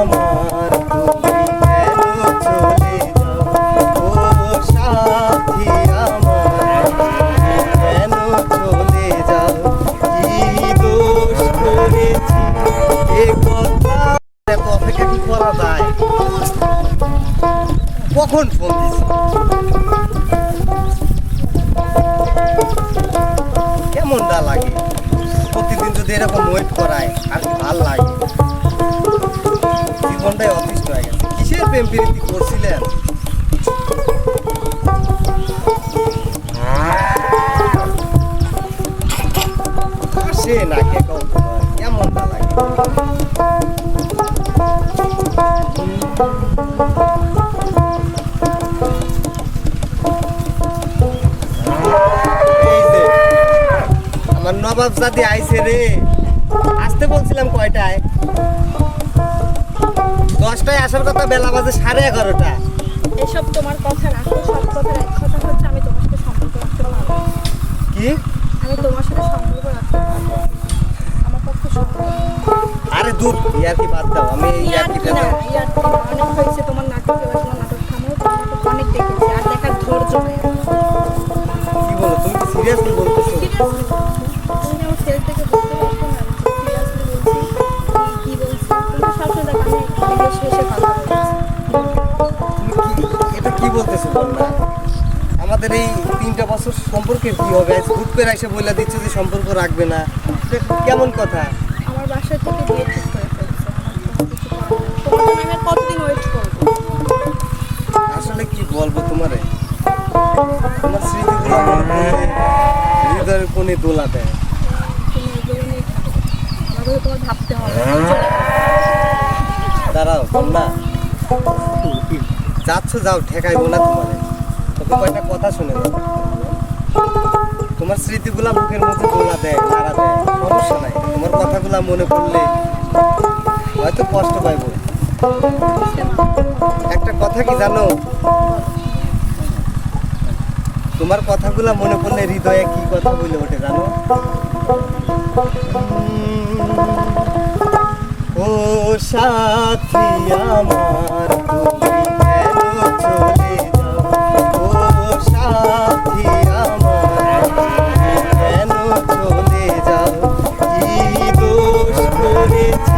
আমার কেন কখন কেমনটা লাগে? প্রতিদিন যদি এরকম ওয়েট করায় আর ভালো লাগে? জীবনটাই অতিষ্ঠ হয়ে গেছে। কিসের প্রেম প্রীতি করছিলেন? সে না কে কত লাগে? আমার নবাব জাতি আইছে রে। আসতে বলছিলাম কয়টায়? দশটায় আসার কথা বেলা বাজে সাড়ে এগারোটা। এসব তোমার কথা রাখো সব কথার এক কথা হচ্ছে আমি তোমার সাথে সম্পর্ক রাখতে পারব কি? আমি তোমার সাথে সম্পর্ক রাখতে পারব আমার পক্ষে সম্ভব আরে দূর ইয়ার কি বাদ দাও আমি ইয়ার কি না ইয়ার অনেক হয়েছে তোমার নাটক এবার তোমার নাটক। আমাদের এই তিনটা বছর সম্পর্কে কি হবে? আজ করে এসে বলে দিচ্ছে যে সম্পর্ক রাখবে না। কেমন কথা? আমার বাসা থেকে বিয়ে ঠিক করে ফেলছে। আমি কতদিন ওয়েট করব? আসলে কি বলব তোমারে? তোমার স্মৃতিগুলো হৃদয়ের কোণে দোলা দেয়। তোমার ভাবতে হবে। দাঁড়াও না যাচ্ছ, যাও ঠেকাইবো না তোমারে। কয়টা কথা শুনে তোমার স্মৃতিগুলা মুখের মধ্যে দোলা দেয়, নাড়া দেয়। সমস্যা নাই, তোমার কথাগুলা মনে পড়লে হয়তো কষ্ট পাইবো। একটা কথা কি জানো? তোমার কথাগুলা মনে পড়লে হৃদয়ে কি কথা বলে ওঠে জানো? ও সাথী আমার। দোষ করেছি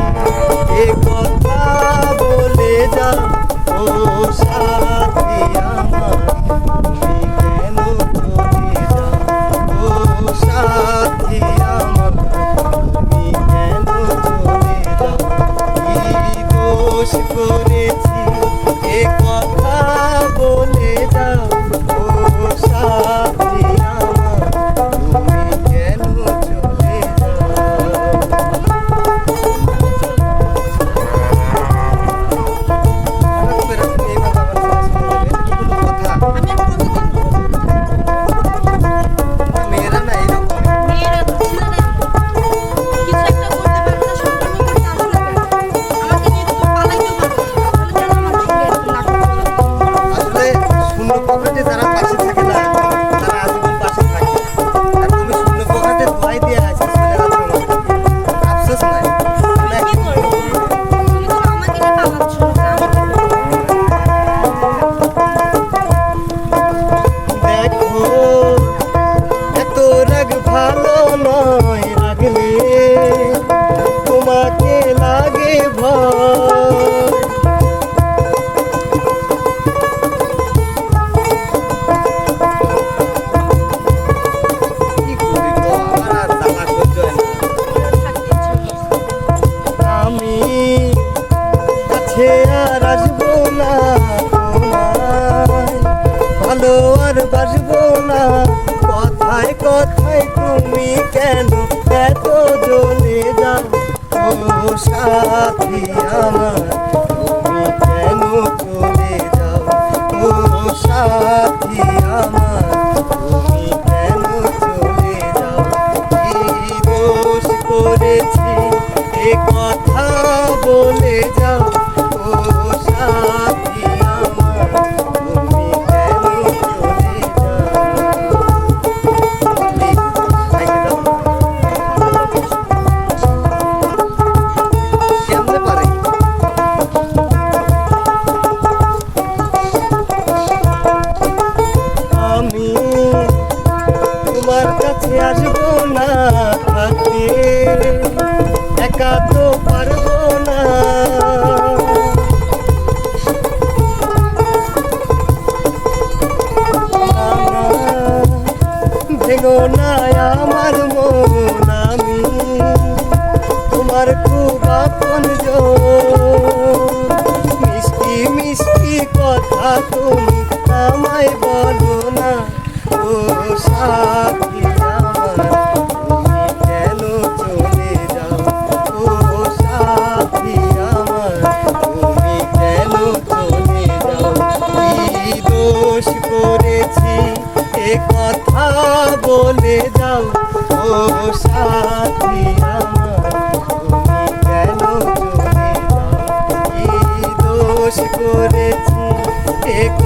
পারব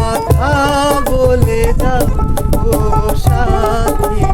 কথা বলে দাও ও সাথী।